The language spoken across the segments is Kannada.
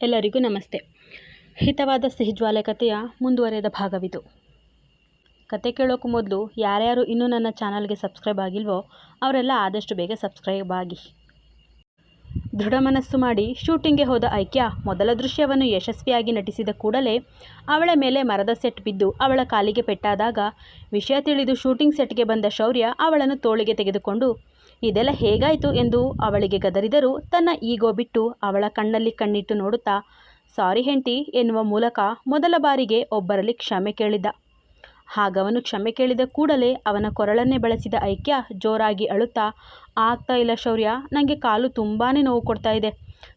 ಎಲ್ಲರಿಗೂ ನಮಸ್ತೆ. ಹಿತವಾದ ಸಿಹಿಜ್ವಾಲೆ ಕಥೆಯ ಮುಂದುವರೆದ ಭಾಗವಿದು. ಕತೆ ಕೇಳೋಕ್ಕೂ ಮೊದಲು ಯಾರ್ಯಾರು ಇನ್ನೂ ನನ್ನ ಚಾನಲ್ಗೆ ಸಬ್ಸ್ಕ್ರೈಬ್ ಆಗಿಲ್ವೋ ಅವರೆಲ್ಲ ಆದಷ್ಟು ಬೇಗ ಸಬ್ಸ್ಕ್ರೈಬ್ ಆಗಿ. ದೃಢ ಮನಸ್ಸು ಮಾಡಿ ಶೂಟಿಂಗ್ಗೆ ಹೋದ ಐಕ್ಯ ಮೊದಲ ದೃಶ್ಯವನ್ನು ಯಶಸ್ವಿಯಾಗಿ ನಟಿಸಿದ ಕೂಡಲೇ ಅವಳ ಮೇಲೆ ಮರದ ಸೆಟ್ ಬಿದ್ದು ಅವಳ ಕಾಲಿಗೆ ಪೆಟ್ಟಾದಾಗ ವಿಷಯ ತಿಳಿದು ಶೂಟಿಂಗ್ ಸೆಟ್ಗೆ ಬಂದ ಶೌರ್ಯ ಅವಳನ್ನು ತೋಳಿಗೆ ತೆಗೆದುಕೊಂಡು ಇದೆಲ್ಲ ಹೇಗಾಯಿತು ಎಂದು ಅವಳಿಗೆ ಗದರಿದರೂ. ತನ್ನ ಈಗೋ ಬಿಟ್ಟು ಅವಳ ಕಣ್ಣಲ್ಲಿ ಕಣ್ಣಿಟ್ಟು ನೋಡುತ್ತಾ, ಸಾರಿ ಹೆಂಡತಿ, ಎನ್ನುವ ಮೂಲಕ ಮೊದಲ ಬಾರಿಗೆ ಒಬ್ಬರಲ್ಲಿ ಕ್ಷಮೆ ಕೇಳಿದ್ದ ಹಾಗವನು ಕ್ಷಮೆ ಕೇಳಿದ ಕೂಡಲೇ ಅವನ ಕೊರಳನ್ನೇ ಬಳಸಿದ ಐಕ್ಯ ಜೋರಾಗಿ ಅಳುತ್ತಾ, ಆಗ್ತಾ ಇಲ್ಲ ಶೌರ್ಯ ನನಗೆ ಕಾಲು ತುಂಬಾ ನೋವು ಕೊಡ್ತಾ ಇದೆ.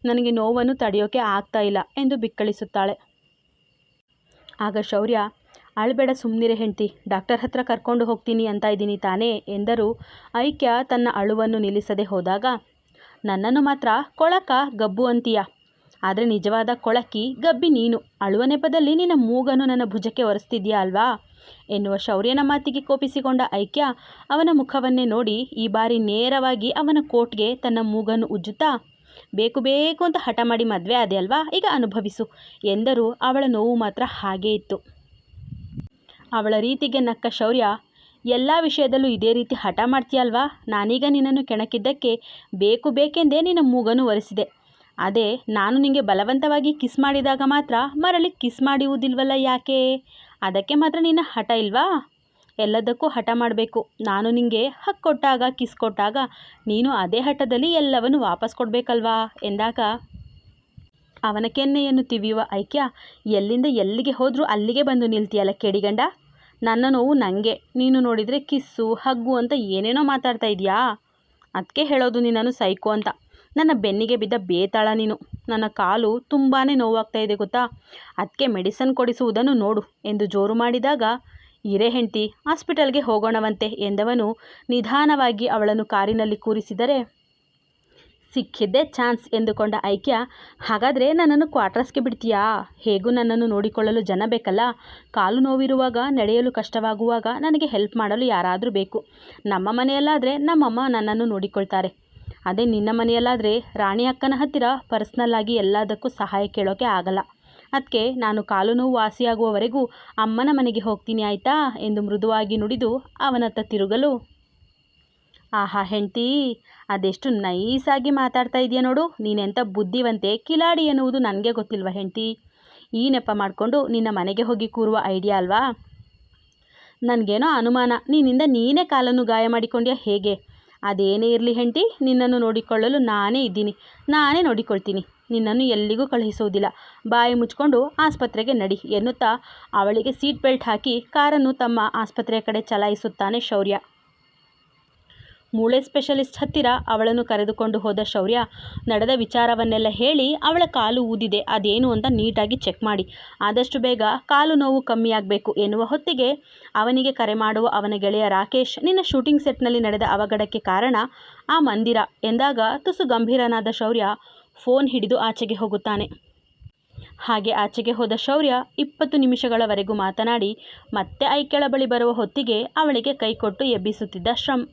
ನನಗೆ ನೋವನ್ನು ತಡೆಯೋಕೆ ಆಗ್ತಾ ಇಲ್ಲ, ಎಂದು ಬಿಕ್ಕಳಿಸುತ್ತಾಳೆ. ಆಗ ಶೌರ್ಯ ಅಳಬೇಡ ಸುಮ್ಮನಿರೆ ಹೆಂಡ್ತಿ, ಡಾಕ್ಟರ್ ಹತ್ರ ಕರ್ಕೊಂಡು ಹೋಗ್ತೀನಿ ಅಂತ ಇದ್ದೀನಿ ತಾನೇ ಎಂದರು. ಐಕ್ಯ ತನ್ನ ಅಳುವನ್ನು ನಿಲ್ಲಿಸದೆ ಹೋದಾಗ, ನನ್ನನ್ನು ಮಾತ್ರ ಕೊಳಕ ಗಬ್ಬು ಅಂತೀಯ. ಆದರೆ ನಿಜವಾದ ಕೊಳಕಿ ಗಬ್ಬಿ ನೀನು. ಅಳುವ ನೆಪದಲ್ಲಿ ನಿನ್ನ ಮೂಗನ್ನು ನನ್ನ ಭುಜಕ್ಕೆ ಒರೆಸ್ತಿದ್ಯಾ ಅಲ್ವಾ? ಎನ್ನುವ ಶೌರ್ಯನ ಮಾತಿಗೆ ಕೋಪಿಸಿಕೊಂಡ ಐಕ್ಯ ಅವನ ಮುಖವನ್ನೇ ನೋಡಿ ಈ ಬಾರಿ ನೇರವಾಗಿ ಅವನ ಕೋಟ್ಗೆ ತನ್ನ ಮೂಗನ್ನು ಉಜ್ಜುತ್ತಾ, ಬೇಕು ಬೇಕು ಅಂತ ಹಠ ಮಾಡಿ ಮದುವೆ ಆದೆ ಅಲ್ವಾ? ಈಗ ಅನುಭವಿಸು ಎಂದರೂ. ಅವಳ ನೋವು ಮಾತ್ರ ಹಾಗೇ ಇತ್ತು. ಅವಳ ರೀತಿಗೆ ನಕ್ಕ ಶೌರ್ಯ. ಎಲ್ಲ ವಿಷಯದಲ್ಲೂ ಇದೇ ರೀತಿ ಹಠ ಮಾಡ್ತೀಯಲ್ವಾ? ನಾನೀಗ ನಿನ್ನನ್ನು ಕೆಣಕಿದ್ದಕ್ಕೆ ಬೇಕು ಬೇಕೆಂದೇ ನಿನ್ನ ಮೂಗನ್ನು ಒರೆಸಿದೆ. ಅದೇ, ನಾನು ನಿನಗೆ ಬಲವಂತವಾಗಿ ಕಿಸ್ ಮಾಡಿದಾಗ ಮಾತ್ರ ಮರಳಿ ಕಿಸ್ ಮಾಡುವುದಿಲ್ವಲ್ಲ ಯಾಕೆ? ಅದಕ್ಕೆ ಮಾತ್ರ ನಿನ್ನ ಹಠ ಇಲ್ವಾ? ಎಲ್ಲದಕ್ಕೂ ಹಠ ಮಾಡಬೇಕು. ನಾನು ನಿನಗೆ ಹಕ್ಕು ಕೊಟ್ಟಾಗ, ಕಿಸ್ ಕೊಟ್ಟಾಗ ನೀನು ಅದೇ ಹಠದಲ್ಲಿ ಎಲ್ಲವನ್ನು ವಾಪಸ್ ಕೊಡಬೇಕಲ್ವಾ? ಎಂದಾಗ ಅವನ ಕೆನ್ನೆಯನ್ನು ತಿವಿಯುವ ಐಕ್ಯ, ಎಲ್ಲಿಂದ ಎಲ್ಲಿಗೆ ಹೋದರೂ ಅಲ್ಲಿಗೆ ಬಂದು ನಿಲ್ತೀಯಲ್ಲ ಕೆಡಿಗಂಡ? ನನ್ನ ನೋವು ನನಗೆ ನೀನು ನೋಡಿದರೆ ಕಿಸ್ಸು, ಹಗ್ಗು ಅಂತ ಏನೇನೋ ಮಾತಾಡ್ತಾ ಇದೆಯಾ? ಅದಕ್ಕೆ ಹೇಳೋದು ನಿನ್ನನ್ನು ಸೈಕೋ ಅಂತ. ನನ್ನ ಬೆನ್ನಿಗೆ ಬಿದ್ದ ಬೇತಾಳ ನೀನು. ನನ್ನ ಕಾಲು ತುಂಬಾ ನೋವಾಗ್ತಾ ಇದೆ ಗೊತ್ತಾ? ಅದಕ್ಕೆ ಮೆಡಿಸನ್ ಕೊಡಿಸುವುದನ್ನು ನೋಡು ಎಂದು ಜೋರು ಮಾಡಿದಾಗ, ಇರೆ ಹೆಂಡತಿ, ಹಾಸ್ಪಿಟಲ್ಗೆ ಹೋಗೋಣವಂತೆ ಎಂದವನು ನಿಧಾನವಾಗಿ ಅವಳನ್ನು ಕಾರಿನಲ್ಲಿ ಕೂರಿಸಿದರೆ ಸಿಕ್ಕಿದ್ದೇ ಚಾನ್ಸ್ ಎಂದುಕೊಂಡ ಐಕ್ಯ, ಹಾಗಾದರೆ ನನ್ನನ್ನು ಕ್ವಾರ್ಟರ್ಸ್ಗೆ ಬಿಡ್ತೀಯಾ? ಹೇಗೂ ನನ್ನನ್ನು ನೋಡಿಕೊಳ್ಳಲು ಜನ ಬೇಕಲ್ಲ? ಕಾಲು ನೋವಿರುವಾಗ, ನಡೆಯಲು ಕಷ್ಟವಾಗುವಾಗ ನನಗೆ ಹೆಲ್ಪ್ ಮಾಡಲು ಯಾರಾದರೂ ಬೇಕು. ನಮ್ಮ ಮನೆಯಲ್ಲಾದರೆ ನಮ್ಮಮ್ಮ ನನ್ನನ್ನು ನೋಡಿಕೊಳ್ತಾರೆ. ಅದೇ ನಿನ್ನ ಮನೆಯಲ್ಲಾದರೆ ರಾಣಿ ಅಕ್ಕನ ಹತ್ತಿರ ಪರ್ಸ್ನಲ್ಲಾಗಿ ಎಲ್ಲದಕ್ಕೂ ಸಹಾಯ ಕೇಳೋಕೆ ಆಗಲ್ಲ. ಅದಕ್ಕೆ ನಾನು ಕಾಲು ನೋವು ವಾಸಿಯಾಗುವವರೆಗೂ ಅಮ್ಮನ ಮನೆಗೆ ಹೋಗ್ತೀನಿ ಆಯಿತಾ? ಎಂದು ಮೃದುವಾಗಿ ನುಡಿದು ಅವನತ್ತ ತಿರುಗಲು ಆಹಾ ಹೆಂಡ್ತಿ, ಅದೆಷ್ಟು ನೈಸಾಗಿ ಮಾತಾಡ್ತಾ ಇದೆಯಾ ನೋಡು. ನೀನೆಂಥ ಬುದ್ಧಿವಂತೆ ಕಿಲಾಡಿ ಎನ್ನುವುದು ನನಗೆ ಗೊತ್ತಿಲ್ವ ಹೆಂಡ್ತಿ. ಈ ನೆಪ ಮಾಡಿಕೊಂಡು ನಿನ್ನ ಮನೆಗೆ ಹೋಗಿ ಕೂರುವ ಐಡಿಯಾ ಅಲ್ವಾ? ನನಗೇನೋ ಅನುಮಾನ. ನಿನ್ನಿಂದ ನೀನೇ ಕಾಲನ್ನು ಗಾಯ ಮಾಡಿಕೊಂಡ್ಯಾ ಹೇಗೆ? ಅದೇನೇ ಇರಲಿ ಹೆಂಡ್ತಿ, ನಿನ್ನನ್ನು ನೋಡಿಕೊಳ್ಳಲು ನಾನೇ ಇದ್ದೀನಿ. ನಾನೇ ನೋಡಿಕೊಳ್ತೀನಿ. ನಿನ್ನನ್ನು ಎಲ್ಲಿಗೂ ಕಳುಹಿಸೋದಿಲ್ಲ ಬಾಯಿ ಮುಚ್ಕೊಂಡು ಆಸ್ಪತ್ರೆಗೆ ನಡಿ ಎನ್ನುತ್ತಾ ಅವಳಿಗೆ ಸೀಟ್ ಬೆಲ್ಟ್ ಹಾಕಿ ಕಾರನ್ನು ತಮ್ಮ ಆಸ್ಪತ್ರೆಯ ಕಡೆ ಚಲಾಯಿಸುತ್ತಾನೆ ಶೌರ್ಯ. ಮೂಳೆ ಸ್ಪೆಷಲಿಸ್ಟ್ ಹತ್ತಿರ ಅವಳನ್ನು ಕರೆದುಕೊಂಡು ಹೋದ ಶೌರ್ಯ ನಡೆದ ವಿಚಾರವನ್ನೆಲ್ಲ ಹೇಳಿ ಅವಳ ಕಾಲು ಊದಿದೆ. ಅದೇನು ಅಂತ ನೀಟಾಗಿ ಚೆಕ್ ಮಾಡಿ. ಆದಷ್ಟು ಬೇಗ ಕಾಲು ನೋವು ಕಮ್ಮಿಯಾಗಬೇಕು ಎನ್ನುವ ಹೊತ್ತಿಗೆ ಅವನಿಗೆ ಕರೆ ಮಾಡುವ ಅವನ ಗೆಳೆಯ ರಾಕೇಶ್, ನಿನ್ನ ಶೂಟಿಂಗ್ ಸೆಟ್ನಲ್ಲಿ ನಡೆದ ಅವಘಡಕ್ಕೆ ಕಾರಣ ಆ ಮಂದಿರ ಎಂದಾಗ ತುಸು ಗಂಭೀರನಾದ ಶೌರ್ಯ ಫೋನ್ ಹಿಡಿದು ಆಚೆಗೆ ಹೋಗುತ್ತಾನೆ. ಹಾಗೆ ಆಚೆಗೆ ಹೋದ ಶೌರ್ಯ ಇಪ್ಪತ್ತು ನಿಮಿಷಗಳವರೆಗೂ ಮಾತನಾಡಿ, ಮತ್ತೆ ಐಕ್ಯಳ ಬಳಿ ಬರುವ ಹೊತ್ತಿಗೆ ಅವಳಿಗೆ ಕೈಕೊಟ್ಟು ಎಬ್ಬಿಸುತ್ತಿದ್ದ ಶ್ರಮ್.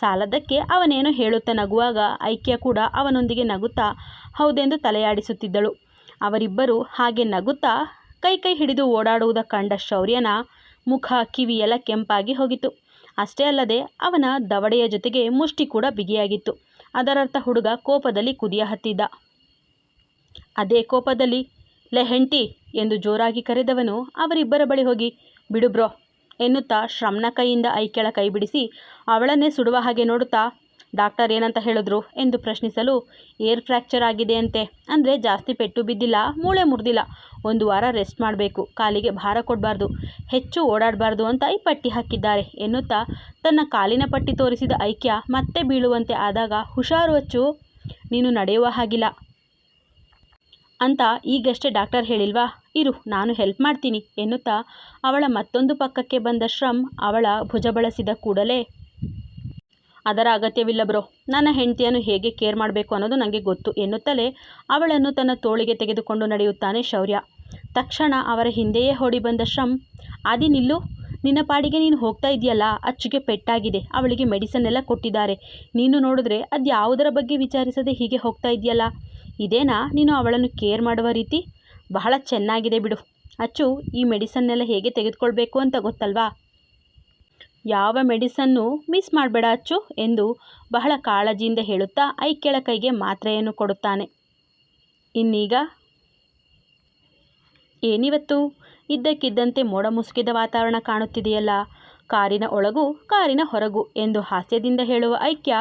ಸಾಲದಕ್ಕೆ ಅವನೇನು ಹೇಳುತ್ತಾ ನಗುವಾಗ ಐಕ್ಯ ಕೂಡ ಅವನೊಂದಿಗೆ ನಗುತ್ತಾ ಹೌದೆಂದು ತಲೆಯಾಡಿಸುತ್ತಿದ್ದಳು. ಅವರಿಬ್ಬರು ಹಾಗೆ ನಗುತ್ತಾ ಕೈ ಕೈ ಹಿಡಿದು ಓಡಾಡುವುದ ಕಂಡ ಶೌರ್ಯನ ಮುಖ ಕಿವಿಯೆಲ್ಲ ಕೆಂಪಾಗಿ ಹೋಗಿತು ಅಷ್ಟೇ ಅಲ್ಲದೆ ಅವನ ದವಡೆಯ ಜೊತೆಗೆ ಮುಷ್ಟಿ ಕೂಡ ಬಿಗಿಯಾಗಿತ್ತು. ಅದರರ್ಥ ಹುಡುಗ ಕೋಪದಲ್ಲಿ ಕುದಿಯ ಹತ್ತಿದ್ದ. ಅದೇ ಕೋಪದಲ್ಲಿ ಲೆಹೆಂಟಿ ಎಂದು ಜೋರಾಗಿ ಕರೆದವನು ಅವರಿಬ್ಬರ ಬಳಿ ಹೋಗಿ, ಬಿಡು ಬ್ರೋ ಎನ್ನುತ್ತಾ ಶ್ರಮ್ನ ಕೈಯಿಂದ ಐಕ್ಯಳ ಕೈ ಬಿಡಿಸಿ ಅವಳನ್ನೇ ಸುಡುವ ಹಾಗೆ ನೋಡುತ್ತಾ, ಡಾಕ್ಟರ್ ಏನಂತ ಹೇಳಿದ್ರು? ಎಂದು ಪ್ರಶ್ನಿಸಲು, ಏರ್ ಫ್ರ್ಯಾಕ್ಚರ್ ಆಗಿದೆ ಅಂತೆ. ಅಂದರೆ ಜಾಸ್ತಿ ಪೆಟ್ಟು ಬಿದ್ದಿಲ್ಲ, ಮೂಳೆ ಮುರಿದಿಲ್ಲ. ಒಂದು ವಾರ ರೆಸ್ಟ್ ಮಾಡಬೇಕು. ಕಾಲಿಗೆ ಭಾರ ಕೊಡಬಾರ್ದು. ಹೆಚ್ಚು ಓಡಾಡಬಾರ್ದು ಅಂತ ಈ ಪಟ್ಟಿ ಹಾಕಿದ್ದಾರೆ, ಎನ್ನುತ್ತಾ ತನ್ನ ಕಾಲಿನ ಪಟ್ಟಿ ತೋರಿಸಿದ ಐಕ್ಯ ಮತ್ತೆ ಬೀಳುವಂತೆ ಆದಾಗ, ಹುಷಾರು ಹಚ್ಚು ನೀನು ನಡೆಯುವ ಹಾಗಿಲ್ಲ. ಅಂತ ಈಗಷ್ಟೇ ಡಾಕ್ಟರ್ ಹೇಳಿಲ್ವಾ? ಇರು, ನಾನು ಹೆಲ್ಪ್ ಮಾಡ್ತೀನಿ, ಎನ್ನುತ್ತಾ ಅವಳ ಮತ್ತೊಂದು ಪಕ್ಕಕ್ಕೆ ಬಂದ ಶ್ರಮ್ ಅವಳ ಭುಜ ಬಳಸಿದ ಕೂಡಲೇ. ಅದರ ಅಗತ್ಯವಿಲ್ಲ ಬ್ರೋ, ನನ್ನ ಹೆಂಡತಿಯನ್ನು ಹೇಗೆ ಕೇರ್ ಮಾಡಬೇಕು ಅನ್ನೋದು ನನಗೆ ಗೊತ್ತು, ಎನ್ನುತ್ತಲೇ ಅವಳನ್ನು ತನ್ನ ತೋಳಿಗೆ ತೆಗೆದುಕೊಂಡು ನಡೆಯುತ್ತಾನೆ ಶೌರ್ಯ. ತಕ್ಷಣ ಅವರ ಹಿಂದೆಯೇ ಹೊಡಿ ಬಂದ ಶ್ರಮ್, ಆದಿ ನಿಲ್ಲು, ನಿನ್ನ ಪಾಡಿಗೆ ನೀನು ಹೋಗ್ತಾ ಇದೆಯಲ್ಲ ಅಚ್ಚುಗೆ ಪೆಟ್ಟಾಗಿದೆ, ಅವಳಿಗೆ ಮೆಡಿಸನ್ ಎಲ್ಲ ಕೊಟ್ಟಿದ್ದಾರೆ. ನೀನು ನೋಡಿದ್ರೆ ಅದು ಯಾವುದರ ಬಗ್ಗೆ ವಿಚಾರಿಸದೆ ಹೀಗೆ ಹೋಗ್ತಾ ಇದೆಯಲ್ಲ ಇದೇನಾ, ನೀನು ಅವಳನ್ನು ಕೇರ್ ಮಾಡುವ ರೀತಿ? ಬಹಳ ಚೆನ್ನಾಗಿದೆ ಬಿಡು. ಅಚ್ಚು, ಈ ಮೆಡಿಸನ್ನೆಲ್ಲ ಹೇಗೆ ತೆಗೆದುಕೊಳ್ಬೇಕು ಅಂತ ಗೊತ್ತಲ್ವಾ? ಯಾವ ಮೆಡಿಸನ್ನು ಮಿಸ್ ಮಾಡಬೇಡ ಅಚ್ಚು ಎಂದು ಬಹಳ ಕಾಳಜಿಯಿಂದ ಹೇಳುತ್ತಾ ಐಕ್ಯಳ ಕೈಗೆ ಮಾತ್ರೆಯನ್ನು ಕೊಡುತ್ತಾನೆ. ಇನ್ನೀಗ ಏನಿವತ್ತು? ಇದ್ದಕ್ಕಿದ್ದಂತೆ ಮೋಡ ಮುಸುಕಿದ ವಾತಾವರಣ ಕಾಣುತ್ತಿದೆಯಲ್ಲ. ಕಾರಿನ ಒಳಗೂ, ಕಾರಿನ ಹೊರಗು ಎಂದು ಹಾಸ್ಯದಿಂದ ಹೇಳುವ ಐಕ್ಯ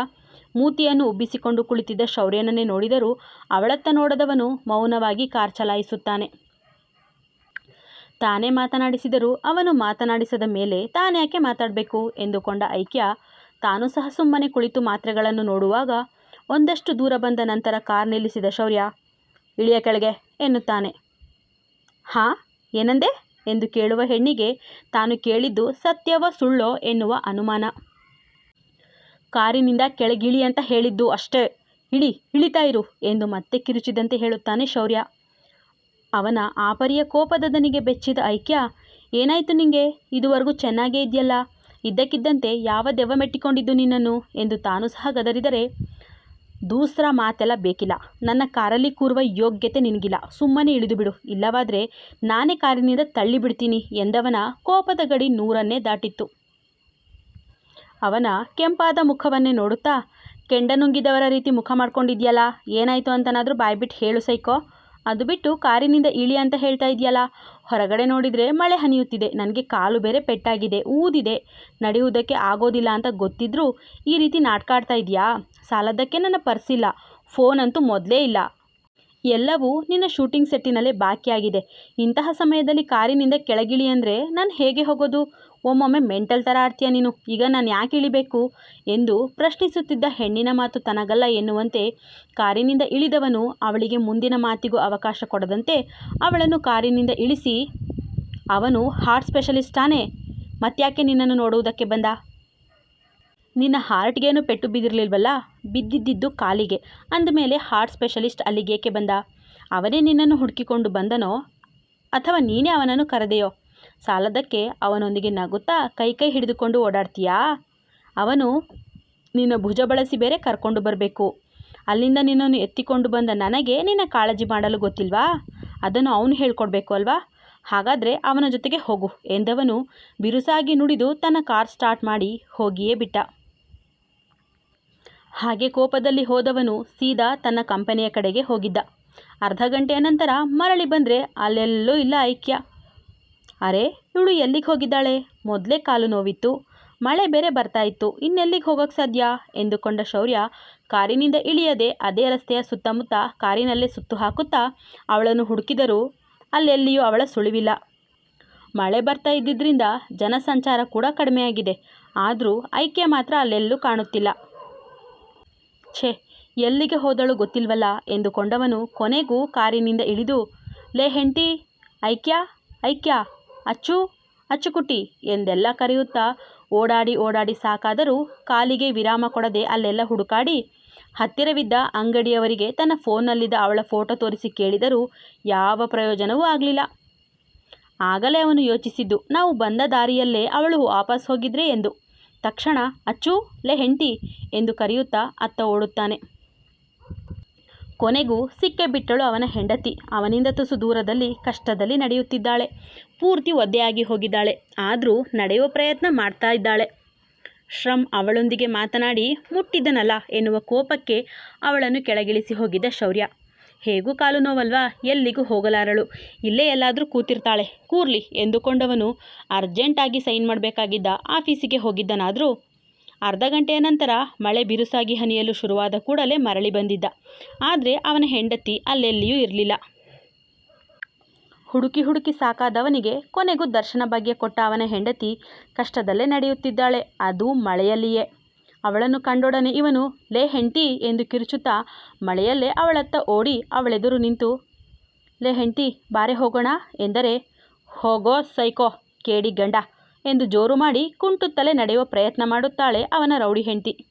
ಮೂತಿಯನ್ನು ಉಬ್ಬಿಸಿಕೊಂಡು ಕುಳಿತಿದ್ದ ಶೌರ್ಯನನ್ನೇ ನೋಡಿದರೂ ಅವಳತ್ತ ನೋಡದವನು ಮೌನವಾಗಿ ಕಾರ್ ಚಲಾಯಿಸುತ್ತಾನೆ. ತಾನೇ ಮಾತನಾಡಿಸಿದರೂ ಅವನು ಮಾತನಾಡಿಸದ ಮೇಲೆ ತಾನ್ಯಾಕೆ ಮಾತಾಡಬೇಕು ಎಂದುಕೊಂಡ ಐಕ್ಯ ತಾನು ಸಹ ಸುಮ್ಮನೆ ಕುಳಿತು ಮಾತ್ರೆಗಳನ್ನು ನೋಡುವಾಗ ಒಂದಷ್ಟು ದೂರ ಬಂದ ನಂತರ ಕಾರ್ ನಿಲ್ಲಿಸಿದ ಶೌರ್ಯ, ಇಳಿಯ ಕೆಳಗೆ ಎನ್ನುತ್ತಾನೆ. ಹಾ, ಏನಂದೆ? ಎಂದು ಕೇಳುವ ಹೆಣ್ಣಿಗೆ ತಾನು ಕೇಳಿದ್ದು ಸತ್ಯವೋ ಸುಳ್ಳೋ ಎನ್ನುವ ಅನುಮಾನ. ಕಾರಿನಿಂದ ಕೆಳಗಿಳಿ ಅಂತ ಹೇಳಿದ್ದು ಅಷ್ಟೇ. ಇಳಿ, ಇಳಿತಾ ಇರು ಎಂದು ಮತ್ತೆ ಕಿರುಚಿದಂತೆ ಹೇಳುತ್ತಾನೆ ಶೌರ್ಯ. ಅವನ ಆಪರಿಯ ಕೋಪದ ದನಿಗೆ ಬೆಚ್ಚಿದ ಐಕ್ಯ, ಏನಾಯಿತು ನಿಂಗೆ? ಇದುವರೆಗೂ ಚೆನ್ನಾಗೇ ಇದೆಯಲ್ಲ? ಇದ್ದಕ್ಕಿದ್ದಂತೆ ಯಾವ ದೆವ್ವ ಮೆಟ್ಟಿಕೊಂಡಿದ್ದು ನಿನ್ನನ್ನು? ಎಂದು ತಾನು ಸಹ ಗದರಿದರೆ, ದೂಸರ ಮಾತೆಲ್ಲ ಬೇಕಿಲ್ಲ. ನನ್ನ ಕಾರಲ್ಲಿ ಕೂರುವ ಯೋಗ್ಯತೆ ನಿನಗಿಲ್ಲ. ಸುಮ್ಮನೆ ಇಳಿದು ಬಿಡು. ಇಲ್ಲವಾದರೆ ನಾನೇ ಕಾರಿನಿಂದ ತಳ್ಳಿ ಬಿಡ್ತೀನಿ ಎಂದವನ ಕೋಪದ ಗಡಿ ನೂರನ್ನೇ ದಾಟಿತ್ತು. ಅವನ ಕೆಂಪಾದ ಮುಖವನ್ನೇ ನೋಡುತ್ತಾ ಕೆಂಡ ನುಂಗಿದವರ ರೀತಿ ಮುಖ ಮಾಡ್ಕೊಂಡಿದ್ಯಲ್ಲ, ಏನಾಯಿತು ಅಂತನಾದರೂ ಬಾಯ್ಬಿಟ್ಟು ಹೇಳು ಸೈಕೋ. ಅದು ಬಿಟ್ಟು ಕಾರಿನಿಂದ ಇಳಿ ಅಂತ ಹೇಳ್ತಾ ಇದೆಯಲ್ಲ, ಹೊರಗಡೆ ನೋಡಿದರೆ ಮಳೆ ಹನಿಯುತ್ತಿದೆ, ನನಗೆ ಕಾಲು ಬೇರೆ ಪೆಟ್ಟಾಗಿದೆ, ಊದಿದೆ. ನಡೆಯುವುದಕ್ಕೆ ಆಗೋದಿಲ್ಲ ಅಂತ ಗೊತ್ತಿದ್ರೂ ಈ ರೀತಿ ನಾಟ್ಕಾಡ್ತಾ ಇದೆಯಾ? ಸಾಲದಕ್ಕೆ ನನ್ನ ಪರ್ಸಿಲ್ಲ ಫೋನ್ ಅಂತೂ ಮೊದಲೇ ಇಲ್ಲ. ಎಲ್ಲವೂ ನಿನ್ನ ಶೂಟಿಂಗ್ ಸೆಟ್ಟಿನಲ್ಲೇ ಬಾಕಿಯಾಗಿದೆ. ಇಂತಹ ಸಮಯದಲ್ಲಿ ಕಾರಿನಿಂದ ಕೆಳಗಿಳಿ ಅಂದರೆ ನಾನು ಹೇಗೆ ಹೋಗೋದು? ಒಮ್ಮೊಮ್ಮೆ ಮೆಂಟಲ್ ಥರ ಆಡ್ತೀಯ ನೀನು? ಈಗ ನಾನು ಯಾಕೆ ಇಳಿಬೇಕು? ಎಂದು ಪ್ರಶ್ನಿಸುತ್ತಿದ್ದ ಹೆಣ್ಣಿನ ಮಾತು ತನಗಲ್ಲ ಎನ್ನುವಂತೆ ಕಾರಿನಿಂದ ಇಳಿದವನು ಅವಳಿಗೆ ಮುಂದಿನ ಮಾತಿಗೂ ಅವಕಾಶ ಕೊಡದಂತೆ ಅವಳನ್ನು ಕಾರಿನಿಂದ ಇಳಿಸಿ, ಅವನು ಹಾರ್ಟ್ ಸ್ಪೆಷಲಿಸ್ಟ್ ತಾನೇ? ಮತ್ತ್ಯಾಕೆ ನಿನ್ನನ್ನು ನೋಡುವುದಕ್ಕೆ ಬಂದ? ನಿನ್ನ ಹಾರ್ಟ್ಗೇನು ಪೆಟ್ಟು ಬಿದ್ದಿರಲಿಲ್ವಲ್ಲ? ಬಿದ್ದಿದ್ದಿದ್ದು ಕಾಲಿಗೆ. ಅಂದಮೇಲೆ ಹಾರ್ಟ್ ಸ್ಪೆಷಲಿಸ್ಟ್ ಅಲ್ಲಿಗೇಕೆ ಬಂದ? ಅವನೇ ನಿನ್ನನ್ನು ಹುಡುಕಿಕೊಂಡು ಬಂದನೋ? ಅಥವಾ ನೀನೇ ಅವನನ್ನು ಕರೆದೆಯೋ? ಸಾಲದಕ್ಕೆ ಅವನೊಂದಿಗೆ ನಗುತ್ತಾ ಕೈ ಕೈ ಹಿಡಿದುಕೊಂಡು ಓಡಾಡ್ತೀಯಾ? ಅವನು, ನಿನ್ನ ಭುಜ ಬಳಸಿ ಬೇರೆ ಕರ್ಕೊಂಡು ಬರಬೇಕು. ಅಲ್ಲಿಂದ ನಿನ್ನನ್ನು ಎತ್ತಿಕೊಂಡು ಬಂದ ನನಗೆ ನಿನ್ನ ಕಾಳಜಿ ಮಾಡಲು ಗೊತ್ತಿಲ್ವಾ? ಅದನ್ನು ಅವನು ಹೇಳ್ಕೊಡ್ಬೇಕು ಅಲ್ವಾ? ಹಾಗಾದರೆ ಅವನ ಜೊತೆಗೆ ಹೋಗು, ಎಂದವನು ಬಿರುಸಾಗಿ ನುಡಿದು ತನ್ನ ಕಾರ್ ಸ್ಟಾರ್ಟ್ ಮಾಡಿ ಹೋಗಿಯೇ ಬಿಟ್ಟ. ಹಾಗೆ ಕೋಪದಲ್ಲಿ ಹೋದವನು ಸೀದಾ ತನ್ನ ಕಂಪನಿಯ ಕಡೆಗೆ ಹೋಗಿದ್ದ. ಅರ್ಧ ಗಂಟೆಯ ನಂತರ ಮರಳಿ ಬಂದರೆ ಅಲ್ಲೆಲ್ಲೂ ಇಲ್ಲ ಐಕ್ಯ. ಅರೆ, ಇವಳು ಎಲ್ಲಿಗೆ ಹೋಗಿದ್ದಾಳೆ? ಮೊದಲೇ ಕಾಲು ನೋವಿತ್ತು. ಮಳೆ ಬೇರೆ ಬರ್ತಾ ಇತ್ತು. ಇನ್ನೆಲ್ಲಿಗೆ ಹೋಗೋಕೆ ಸಾಧ್ಯ? ಎಂದುಕೊಂಡ ಶೌರ್ಯ ಕಾರಿನಿಂದ ಇಳಿಯದೆ ಅದೇ ರಸ್ತೆಯ ಸುತ್ತಮುತ್ತ ಕಾರಿನಲ್ಲೇ ಸುತ್ತು ಹಾಕುತ್ತಾ ಅವಳನ್ನು ಹುಡುಕಿದರೂ. ಅಲ್ಲೆಲ್ಲಿಯೂ ಅವಳ ಸುಳಿವಿಲ್ಲ. ಮಳೆ ಬರ್ತಾ ಇದ್ದಿದ್ದರಿಂದ ಜನಸಂಚಾರ ಕೂಡ ಕಡಿಮೆಯಾಗಿದೆ. ಆದರೂ ಐಕ್ಯ ಮಾತ್ರ ಅಲ್ಲೆಲ್ಲೂ ಕಾಣುತ್ತಿಲ್ಲ. ಛೇ, ಎಲ್ಲಿಗೆ ಹೋದಳು ಗೊತ್ತಿಲ್ವಲ್ಲ? ಎಂದುಕೊಂಡವನು ಕೊನೆಗೂ ಕಾರಿನಿಂದ ಇಳಿದು, ಲೇ ಹೆಂಟಿ ಐಕ್ಯ ಐಕ್ಯ ಅಚ್ಚು ಅಚ್ಚುಕುಟಿ ಎಂದೆಲ್ಲ ಕರೆಯುತ್ತಾ? ಓಡಾಡಿ ಓಡಾಡಿ ಸಾಕಾದರೂ ಕಾಲಿಗೆ ವಿರಾಮ ಕೊಡದೆ ಅಲ್ಲೆಲ್ಲ ಹುಡುಕಾಡಿ? ಹತ್ತಿರವಿದ್ದ ಅಂಗಡಿಯವರಿಗೆ ತನ್ನ ಫೋನ್ನಲ್ಲಿದ್ದ ಅವಳ ಫೋಟೋ ತೋರಿಸಿ ಕೇಳಿದರೂ ಯಾವ ಪ್ರಯೋಜನವೂ ಆಗಲಿಲ್ಲ. ಆಗಲೇ ಅವನು ಯೋಚಿಸಿದ್ದು, ನಾವು ಬಂದ ದಾರಿಯಲ್ಲೇ ಅವಳು ವಾಪಸ್ ಹೋಗಿದ್ರೆ ಎಂದು. ತಕ್ಷಣ, ಅಚ್ಚು, ಲೆ ಹೆಂಡತಿ ಎಂದು ಕರೆಯುತ್ತಾ ಅತ್ತ ಓಡುತ್ತಾನೆ. ಕೊನೆಗೂ ಸಿಕ್ಕೇ ಬಿಟ್ಟಳು ಅವನ ಹೆಂಡತಿ. ಅವನಿಂದ ತುಸು ದೂರದಲ್ಲಿ, ಕಷ್ಟದಲ್ಲಿ ನಡೆಯುತ್ತಿದ್ದಾಳೆ. ಪೂರ್ತಿ ಒದ್ದೆಯಾಗಿ ಹೋಗಿದ್ದಾಳೆ. ಆದರೂ ನಡೆಯುವ ಪ್ರಯತ್ನ ಮಾಡ್ತಾ ಇದ್ದಾಳೆ. ಶ್ರಮ್ ಅವಳೊಂದಿಗೆ ಮಾತನಾಡಿ ಮುಟ್ಟಿದ್ದನಲ್ಲ ಎನ್ನುವ ಕೋಪಕ್ಕೆ ಅವಳನ್ನು ಕೆಳಗಿಳಿಸಿ ಹೋಗಿದ್ದ ಶೌರ್ಯ. ಹೇಗೂ ಕಾಲು ನೋವಲ್ವಾ, ಎಲ್ಲಿಗೂ ಹೋಗಲಾರಳು. ಇಲ್ಲೇ ಎಲ್ಲಾದರೂ ಕೂತಿರ್ತಾಳೆ. ಕೂರ್ಲಿ ಎಂದುಕೊಂಡವನು ಅರ್ಜೆಂಟಾಗಿ ಸೈನ್ ಮಾಡಬೇಕಾಗಿದ್ದ ಆಫೀಸಿಗೆ ಹೋಗಿದ್ದನಾದರೂ, ಅರ್ಧ ಗಂಟೆಯ ನಂತರ ಮಳೆ ಬಿರುಸಾಗಿ ಹನಿಯಲು ಶುರುವಾದ ಕೂಡಲೇ ಮರಳಿ ಬಂದಿದ್ದ. ಆದರೆ ಅವನ ಹೆಂಡತಿ ಅಲ್ಲೆಲ್ಲಿಯೂ ಇರಲಿಲ್ಲ. ಹುಡುಕಿ ಹುಡುಕಿ ಸಾಕಾದವನಿಗೆ ಕೊನೆಗೂ ದರ್ಶನ ಭಾಗ್ಯ ಕೊಟ್ಟ ಅವನ ಹೆಂಡತಿ ಕಷ್ಟದಲ್ಲೇ ನಡೆಯುತ್ತಿದ್ದಾಳೆ. ಅದು ಮಳೆಯಲ್ಲಿಯೇ. ಅವಳನ್ನು ಕಂಡೊಡನೆ ಇವನು, ಲೇ ಹೆಂಟಿ ಎಂದು ಕಿರುಚುತ್ತಾ ಮಳೆಯಲ್ಲೇ ಅವಳತ್ತ ಓಡಿ ಅವಳೆದುರು ನಿಂತು, ಲೇ ಹೆಂಡತಿ, ಬಾರೆ ಹೋಗೋಣ? ಎಂದರೆ, ಹೋಗೋ ಸೈಕೋ, ಕೇಡಿ ಗಂಡ ಎಂದು ಜೋರು ಮಾಡಿ ಕುಂಟುತ್ತಲೇ ನಡೆಯುವ ಪ್ರಯತ್ನ ಮಾಡುತ್ತಾಳೆ ಅವನ ರೌಡಿ ಹೆಂಡತಿ.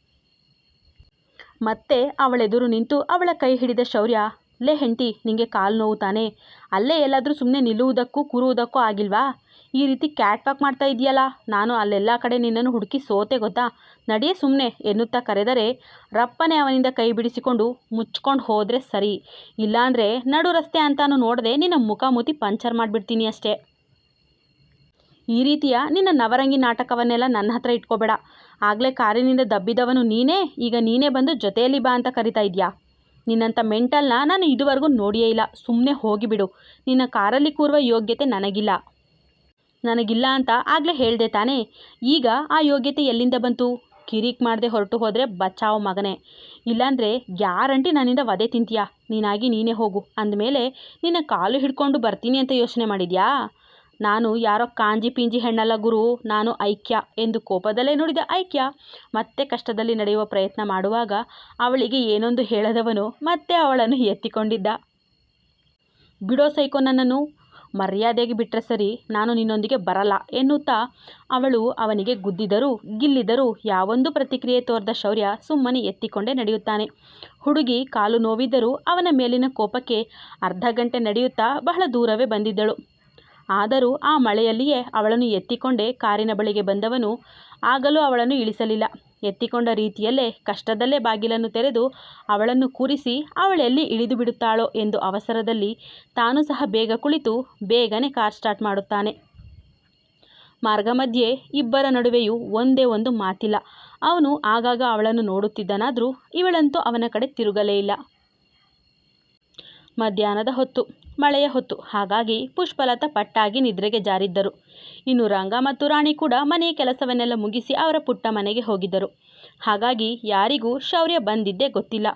ಮತ್ತೆ ಅವಳೆದುರು ನಿಂತು ಅವಳ ಕೈ ಹಿಡಿದ ಶೌರ್ಯ ಲೇ ಹೆಂಟಿ ನಿಂಗೆ ಕಾಲು ನೋವು ತಾನೇ? ಅಲ್ಲೇ ಎಲ್ಲಾದರೂ ಸುಮ್ಮನೆ ನಿಲ್ಲುವುದಕ್ಕೂ ಕೂರುವುದಕ್ಕೂ ಆಗಿಲ್ವಾ? ಈ ರೀತಿ ಕ್ಯಾಟ್ ವಾಕ್ ಮಾಡ್ತಾ ಇದೆಯಲ್ಲ ನಾನು ಅಲ್ಲೆಲ್ಲ ಕಡೆ ನಿನ್ನನ್ನು ಹುಡುಕಿ ಸೋತೆ ಗೊತ್ತಾ? ನಡೆಯೇ ಸುಮ್ಮನೆ ಎನ್ನುತ್ತಾ ಕರೆದರೆ ರಪ್ಪನೆ ಅವನಿಂದ ಕೈ ಬಿಡಿಸಿಕೊಂಡು ಮುಚ್ಕೊಂಡು ಹೋದರೆ ಸರಿ. ಇಲ್ಲಾಂದರೆ ನಡು ರಸ್ತೆ ಅಂತಾನು ನೋಡದೆ ನಿನ್ನ ಮುಖ ಮುತಿ ಪಂಚರ್ ಮಾಡಿಬಿಡ್ತೀನಿ ಅಷ್ಟೇ. ಈ ರೀತಿಯ ನಿನ್ನ ನವರಂಗಿ ನಾಟಕವನ್ನೆಲ್ಲ ನನ್ನ ಹತ್ರ ಇಟ್ಕೋಬೇಡ. ಆಗಲೇ ಕಾರಿನಿಂದ ದಬ್ಬಿದವನು ನೀನೇ, ಈಗ ನೀನೇ ಬಂದು ಜೊತೆಯಲ್ಲಿ ಬಾ ಅಂತ ಕರಿತಾ ಇದೆಯಾ? ನಿನ್ನಂಥ ಮೆಂಟಲ್ನ ನಾನು ಇದುವರೆಗೂ ನೋಡಿಯೇ ಇಲ್ಲ. ಸುಮ್ಮನೆ ಹೋಗಿಬಿಡು ನಿನ್ನ ಕಾರಲ್ಲಿ ಕೂರುವ ಯೋಗ್ಯತೆ ನನಗಿಲ್ಲ. ನನಗಿಲ್ಲ ಅಂತ ಆಗಲೇ ಹೇಳಿದೆ ತಾನೇ. ಈಗ ಆ ಯೋಗ್ಯತೆ ಎಲ್ಲಿಂದ ಬಂತು? ಕಿರಿಕ್ ಮಾಡದೆ ಹೊರಟು ಹೋದರೆ ಬಚಾವ್ ಮಗನೇ. ಇಲ್ಲಾಂದರೆ ಗ್ಯಾರಂಟಿ ನನ್ನಿಂದ ವಧೆ ತಿಂತೀಯಾ? ನೀನಾಗಿ ನೀನೇ ಹೋಗು. ಅಂದಮೇಲೆ ನಿನ್ನ ಕಾಲು ಹಿಡ್ಕೊಂಡು ಬರ್ತೀನಿ ಅಂತ ಯೋಚನೆ ಮಾಡಿದ್ಯಾ? ನಾನು ಯಾರೋ ಕಾಂಜಿ ಪಿಂಜಿ ಹೆಣ್ಣಲ್ಲ ಗುರು, ನಾನು ಐಕ್ಯ ಎಂದು ಕೋಪದಲ್ಲೇ ನುಡಿದ ಐಕ್ಯ. ಮತ್ತೆ ಕಷ್ಟದಲ್ಲಿ ನಡೆಯುವ ಪ್ರಯತ್ನ ಮಾಡುವಾಗ ಅವಳಿಗೆ ಏನೊಂದು ಹೇಳದವನು ಮತ್ತೆ ಅವಳನ್ನು ಎತ್ತಿಕೊಂಡಿದ್ದ. ಬಿಡೋ ಸೈಕೋ ನನ್ನನ್ನು, ಮರ್ಯಾದೆಗೆ ಬಿಟ್ಟರೆ ಸರಿ ನಾನು ನಿನ್ನೊಂದಿಗೆ ಬರಲ್ಲ ಎನ್ನುತ್ತಾ ಅವಳು ಅವನಿಗೆ ಗುದ್ದಿದರೂ, ಗಿಲ್ಲಿದರೂ ಯಾವೊಂದು ಪ್ರತಿಕ್ರಿಯೆ ತೋರಿದ ಶೌರ್ಯ ಸುಮ್ಮನೆ ಎತ್ತಿಕೊಂಡೇ ನಡೆಯುತ್ತಾನೆ. ಹುಡುಗಿ ಕಾಲು ನೋವಿದ್ದರೂ ಅವನ ಮೇಲಿನ ಕೋಪಕ್ಕೆ ಅರ್ಧ ಗಂಟೆ ನಡೆಯುತ್ತಾ ಬಹಳ ದೂರವೇ ಬಂದಿದ್ದಳು. ಆದರೂ ಆ ಮಳೆಯಲ್ಲಿಯೇ ಅವಳನ್ನು ಎತ್ತಿಕೊಂಡೇ ಕಾರಿನ ಬಳಿಗೆ ಬಂದವನು ಆಗಲೂ ಅವಳನ್ನು ಇಳಿಸಲಿಲ್ಲ. ಎತ್ತಿಕೊಂಡ ರೀತಿಯಲ್ಲೇ ಕಷ್ಟದಲ್ಲೇ ಬಾಗಿಲನ್ನು ತೆರೆದು ಅವಳನ್ನು ಕೂರಿಸಿ ಅವಳೆಲ್ಲಿ ಇಳಿದು ಬಿಡುತ್ತಾಳೋ ಎಂದು ಅವಸರದಲ್ಲಿ ತಾನು ಸಹ ಬೇಗ ಕುಳಿತು ಬೇಗನೆ ಕಾರ್ ಸ್ಟಾರ್ಟ್ ಮಾಡುತ್ತಾನೆ. ಮಾರ್ಗ ಮಧ್ಯೆ ಇಬ್ಬರ ನಡುವೆಯೂ ಒಂದೇ ಒಂದು ಮಾತಿಲ್ಲ. ಅವನು ಆಗಾಗ ಅವಳನ್ನು ನೋಡುತ್ತಿದ್ದನಾದರೂ ಇವಳಂತೂ ಅವನ ಕಡೆ ತಿರುಗಲೇ ಇಲ್ಲ. ಮಧ್ಯಾಹ್ನದ ಹೊತ್ತು. ಮಳೆಯ ಹೊತ್ತು. ಹಾಗಾಗಿ ಪುಷ್ಪಲತಾ ಪಟ್ಟಾಗಿ ನಿದ್ರೆಗೆ ಜಾರಿದ್ದರು. ಇನ್ನು ರಂಗ ಮತ್ತು ರಾಣಿ ಕೂಡ ಮನೆಯ ಕೆಲಸವನ್ನೆಲ್ಲ ಮುಗಿಸಿ ಅವರ ಪುಟ್ಟ ಮನೆಗೆ ಹೋಗಿದ್ದರು. ಹಾಗಾಗಿ ಯಾರಿಗೂ ಶೌರ್ಯ ಬಂದಿದ್ದೇ ಗೊತ್ತಿಲ್ಲ.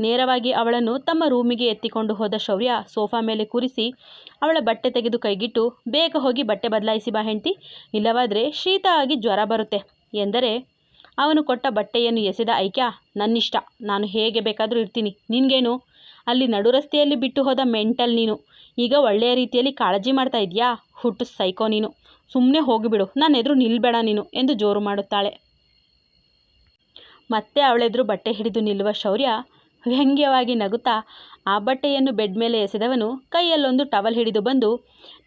ನೇರವಾಗಿ ಅವಳನ್ನು ತಮ್ಮ ರೂಮಿಗೆ ಎತ್ತಿಕೊಂಡು ಹೋದ ಶೌರ್ಯ ಸೋಫಾ ಮೇಲೆ ಕೂರಿಸಿ ಅವಳ ಬಟ್ಟೆ ತೆಗೆದು ಕೈಗಿಟ್ಟು, ಬೇಗ ಹೋಗಿ ಬಟ್ಟೆ ಬದಲಾಯಿಸಿ ಬಾ ಹೆಂಡ್ತಿ, ಇಲ್ಲವಾದರೆ ಶೀತ ಆಗಿ ಜ್ವರ ಬರುತ್ತೆ ಎಂದರೆ, ಅವನು ಕೊಟ್ಟ ಬಟ್ಟೆಯನ್ನು ಎಸೆದ ಐಕ್ಯ, ನನ್ನಿಷ್ಟ, ನಾನು ಹೇಗೆ ಬೇಕಾದರೂ ಇರ್ತೀನಿ, ನಿನಗೇನು? ಅಲ್ಲಿ ನಡು ರಸ್ತೆಯಲ್ಲಿ ಬಿಟ್ಟು ಹೋದ ಮೆಂಟಲ್ ನೀನು. ಈಗ ಒಳ್ಳೆಯ ರೀತಿಯಲ್ಲಿ ಕಾಳಜಿ ಮಾಡ್ತಾ ಇದೆಯಾ? ಹುಟ್ಟು ಸೈಕೋ ನೀನು. ಸುಮ್ಮನೆ ಹೋಗಿಬಿಡು. ನನ್ನ ಎದುರು ನಿಲ್ಬೇಡ ನೀನು ಎಂದು ಜೋರು ಮಾಡುತ್ತಾಳೆ. ಮತ್ತೆ ಅವಳೆದುರು ಬಟ್ಟೆ ಹಿಡಿದು ನಿಲ್ಲುವ ಶೌರ್ಯ ವ್ಯಂಗ್ಯವಾಗಿ ನಗುತ್ತಾ ಆ ಬಟ್ಟೆಯನ್ನು ಬೆಡ್ ಮೇಲೆ ಎಸೆದವನು ಕೈಯಲ್ಲೊಂದು ಟವಲ್ ಹಿಡಿದು ಬಂದು,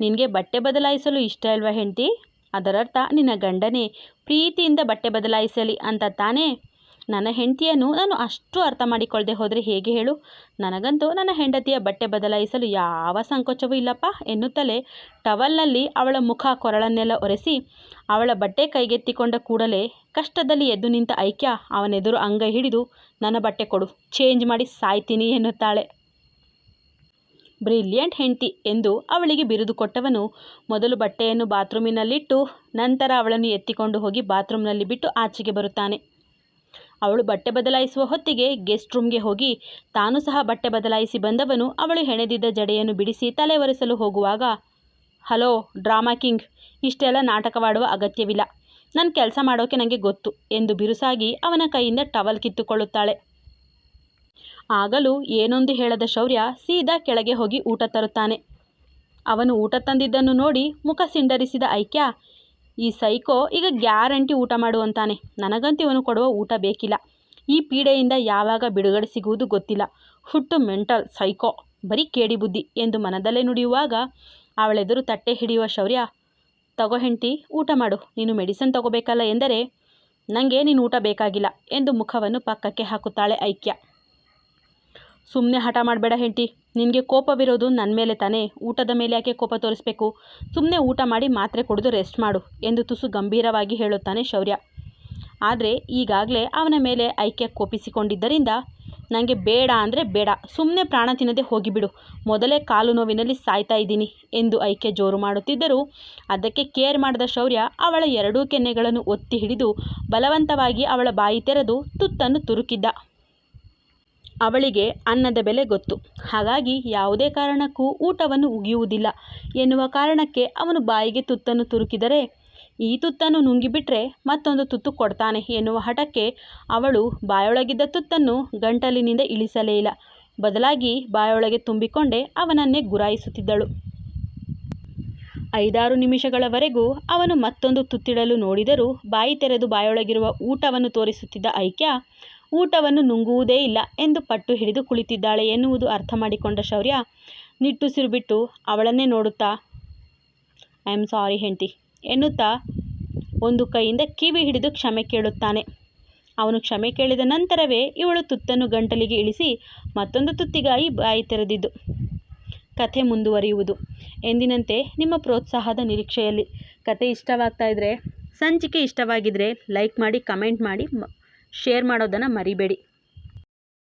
ನಿನಗೆ ಬಟ್ಟೆ ಬದಲಾಯಿಸಲು ಇಷ್ಟ ಇಲ್ವಾ ಹೆಂಡ್ತಿ? ಅದರರ್ಥ ನಿನ್ನ ಗಂಡನೇ ಪ್ರೀತಿಯಿಂದ ಬಟ್ಟೆ ಬದಲಾಯಿಸಲಿ ಅಂತ ತಾನೇ ನನ್ನ ಹೆಂಡತಿಯನ್ನು ನಾನು ಅಷ್ಟು ಅರ್ಥ ಮಾಡಿಕೊಳ್ಳದೆ ಹೋದರೆ ಹೇಗೆ ಹೇಳು? ನನಗಂತೂ ನನ್ನ ಹೆಂಡತಿಯ ಬಟ್ಟೆ ಬದಲಾಯಿಸಲು ಯಾವ ಸಂಕೋಚವೂ ಇಲ್ಲಪ್ಪ ಎನ್ನುತ್ತಲೇ ಟವಲ್ನಲ್ಲಿ ಅವಳ ಮುಖ ಕೊರಳನ್ನೆಲ್ಲ ಒರೆಸಿ ಅವಳ ಬಟ್ಟೆ ಕೈಗೆತ್ತಿಕೊಂಡ ಕೂಡಲೇ ಕಷ್ಟದಲ್ಲಿ ಎದ್ದು ನಿಂತ ಐಕ್ಯ ಅವನೆದುರು ಅಂಗೈ ಹಿಡಿದು, ನನ್ನ ಬಟ್ಟೆ ಕೊಡು, ಚೇಂಜ್ ಮಾಡಿ ಸಾಯ್ತೀನಿ ಎನ್ನುತ್ತಾಳೆ. ಬ್ರಿಲಿಯಂಟ್ ಹೆಂಡತಿ ಎಂದು ಅವಳಿಗೆ ಬಿರುದು ಕೊಟ್ಟವನು ಮೊದಲು ಬಟ್ಟೆಯನ್ನು ಬಾತ್ರೂಮಿನಲ್ಲಿಟ್ಟು, ನಂತರ ಅವಳನ್ನು ಎತ್ತಿಕೊಂಡು ಹೋಗಿ ಬಾತ್ರೂಮ್ನಲ್ಲಿ ಬಿಟ್ಟು ಆಚೆಗೆ ಬರುತ್ತಾನೆ. ಅವಳು ಬಟ್ಟೆ ಬದಲಾಯಿಸುವ ಹೊತ್ತಿಗೆ ಗೆಸ್ಟ್ ರೂಮ್ಗೆ ಹೋಗಿ ತಾನು ಸಹ ಬಟ್ಟೆ ಬದಲಾಯಿಸಿ ಬಂದವನು ಅವಳು ಹೆಣೆದಿದ್ದ ಜಡೆಯನ್ನು ಬಿಡಿಸಿ ತಲೆ ಒರೆಸಲು ಹೋಗುವಾಗ, ಹಲೋ, ಡ್ರಾಮಾ ಕಿಂಗ್, ಇಷ್ಟೆಲ್ಲ ನಾಟಕವಾಡುವ ಅಗತ್ಯವಿಲ್ಲ. ನನ್ನ ಕೆಲಸ ಮಾಡೋಕೆ ನನಗೆ ಗೊತ್ತು ಎಂದು ಬಿರುಸಾಗಿ ಅವನ ಕೈಯಿಂದ ಟವಲ್ ಕಿತ್ತುಕೊಳ್ಳುತ್ತಾಳೆ. ಆಗಲೂ ಏನೊಂದು ಹೇಳದ ಶೌರ್ಯ ಸೀದಾ ಕೆಳಗೆ ಹೋಗಿ ಊಟ ತರುತ್ತಾನೆ. ಅವನು ಊಟ ತಂದಿದ್ದನ್ನು ನೋಡಿ ಮುಖ ಸಿಂಡರಿಸಿದ ಐಕ್ಯ ಈ ಸೈಕೋ ಈಗ ಗ್ಯಾರಂಟಿ ಊಟ ಮಾಡುವಂತಾನೆ. ನನಗಂತೂ ಇವನು ಕೊಡುವ ಊಟ ಬೇಕಿಲ್ಲ. ಈ ಪೀಡೆಯಿಂದ ಯಾವಾಗ ಬಿಡುಗಡೆ ಸಿಗುವುದು ಗೊತ್ತಿಲ್ಲ. ಹುಟ್ಟು ಮೆಂಟಲ್ ಸೈಕೋ. ಬರೀ ಕೇಡಿ ಬುದ್ಧಿ ಎಂದು ಮನದಲ್ಲೇ ನುಡಿಯುವಾಗ ಅವಳೆದುರು ತಟ್ಟೆ ಹಿಡಿಯುವ ಶೌರ್ಯ. ತಗೋ ಹೆಂಡ್ತಿ, ಊಟ ಮಾಡು. ನೀನು ಮೆಡಿಸಿನ್ ತಗೋಬೇಕಲ್ಲ ಎಂದರೆ ನನಗೆ ನೀನು ಊಟ ಬೇಕಾಗಿಲ್ಲ ಎಂದು ಮುಖವನ್ನು ಪಕ್ಕಕ್ಕೆ ಹಾಕುತ್ತಾಳೆ ಐಕ್ಯ. ಸುಮ್ಮನೆ ಹಠ ಮಾಡಬೇಡ ಹೆಂಟಿ ನಿನಗೆ ಕೋಪವಿರೋದು ನನ್ನ ಮೇಲೆ ತಾನೇ. ಊಟದ ಮೇಲೆ ಯಾಕೆ ಕೋಪ ತೋರಿಸ್ಬೇಕು? ಸುಮ್ಮನೆ ಊಟ ಮಾಡಿ ಮಾತ್ರೆ ಕುಡಿದು ರೆಸ್ಟ್ ಮಾಡು ಎಂದು ತುಸು ಗಂಭೀರವಾಗಿ ಹೇಳುತ್ತಾನೆ ಶೌರ್ಯ. ಆದರೆ ಈಗಾಗಲೇ ಅವನ ಮೇಲೆ ಐಕ್ಯ ಕೋಪಿಸಿಕೊಂಡಿದ್ದರಿಂದ ನನಗೆ ಬೇಡ ಅಂದರೆ ಬೇಡ. ಸುಮ್ಮನೆ ಪ್ರಾಣ ತಿನ್ನದೆ ಹೋಗಿಬಿಡು. ಮೊದಲೇ ಕಾಲು ನೋವಿನಲ್ಲಿ ಸಾಯ್ತಾ ಇದ್ದೀನಿ ಎಂದು ಐಕ್ಯ ಜೋರು ಮಾಡುತ್ತಿದ್ದರೂ ಅದಕ್ಕೆ ಕೇರ್ ಮಾಡಿದ ಶೌರ್ಯ ಅವಳ ಎರಡೂ ಕೆನ್ನೆಗಳನ್ನು ಒತ್ತಿ ಹಿಡಿದು ಬಲವಂತವಾಗಿ ಅವಳ ಬಾಯಿ ತೆರೆದು ತುತ್ತನ್ನು ತುರುಕಿದ್ದ. ಅವಳಿಗೆ ಅನ್ನದ ಬೆಲೆ ಗೊತ್ತು. ಹಾಗಾಗಿ ಯಾವುದೇ ಕಾರಣಕ್ಕೂ ಊಟವನ್ನು ಉಗಿಯುವುದಿಲ್ಲ ಎನ್ನುವ ಕಾರಣಕ್ಕೆ ಅವನು ಬಾಯಿಗೆ ತುತ್ತನ್ನು ತುರುಕಿದರೆ, ಈ ತುತ್ತನ್ನು ನುಂಗಿಬಿಟ್ರೆ ಮತ್ತೊಂದು ತುತ್ತು ಕೊಡ್ತಾನೆ ಎನ್ನುವ ಹಠಕ್ಕೆ ಅವಳು ಬಾಯೊಳಗಿದ್ದ ತುತ್ತನ್ನು ಗಂಟಲಿನಿಂದ ಇಳಿಸಲೇ ಇಲ್ಲ. ಬದಲಾಗಿ ಬಾಯೊಳಗೆ ತುಂಬಿಕೊಂಡೇ ಅವನನ್ನೇ ಗುರಾಯಿಸುತ್ತಿದ್ದಳು. ಐದಾರು ನಿಮಿಷಗಳವರೆಗೂ ಅವನು ಮತ್ತೊಂದು ತುತ್ತಿಡಲು ನೋಡಿದರೂ ಬಾಯಿ ತೆರೆದು ಬಾಯೊಳಗಿರುವ ಊಟವನ್ನು ತೋರಿಸುತ್ತಿದ್ದ ಐಕ್ಯ ಊಟವನ್ನು ನುಂಗುವುದೇ ಇಲ್ಲ ಎಂದು ಪಟ್ಟು ಹಿಡಿದು ಕುಳಿತಿದ್ದಾಳೆ ಎನ್ನುವುದು ಅರ್ಥ ಮಾಡಿಕೊಂಡ ಶೌರ್ಯ. ನಿಟ್ಟುಸಿರು ಬಿಟ್ಟು ಅವಳನ್ನೇ ನೋಡುತ್ತಾ ಐ ಆಮ್ ಸಾರಿ ಹೆಂಡತಿ ಎನ್ನುತ್ತಾ ಒಂದು ಕೈಯಿಂದ ಕಿವಿ ಹಿಡಿದು ಕ್ಷಮೆ ಕೇಳುತ್ತಾನೆ. ಅವನು ಕ್ಷಮೆ ಕೇಳಿದ ನಂತರವೇ ಇವಳು ತುತ್ತನ್ನು ಗಂಟಲಿಗೆ ಇಳಿಸಿ ಮತ್ತೊಂದು ತುತ್ತಿಗಾಗಿ ಬಾಯಿ ತೆರೆದಿದ್ದು, ಕಥೆ ಮುಂದುವರಿಯುವುದು. ಎಂದಿನಂತೆ ನಿಮ್ಮ ಪ್ರೋತ್ಸಾಹದ ನಿರೀಕ್ಷೆಯಲ್ಲಿ. ಕತೆ ಇಷ್ಟವಾಗ್ತಾ ಇದ್ದರೆ ಸಂಚಿಕೆ ಇಷ್ಟವಾಗಿದ್ದರೆ ಲೈಕ್ ಮಾಡಿ, ಕಮೆಂಟ್ ಮಾಡಿ ಶೇರ್ ಮಾಡೋದನ್ನು ಮರಿಬೇಡಿ.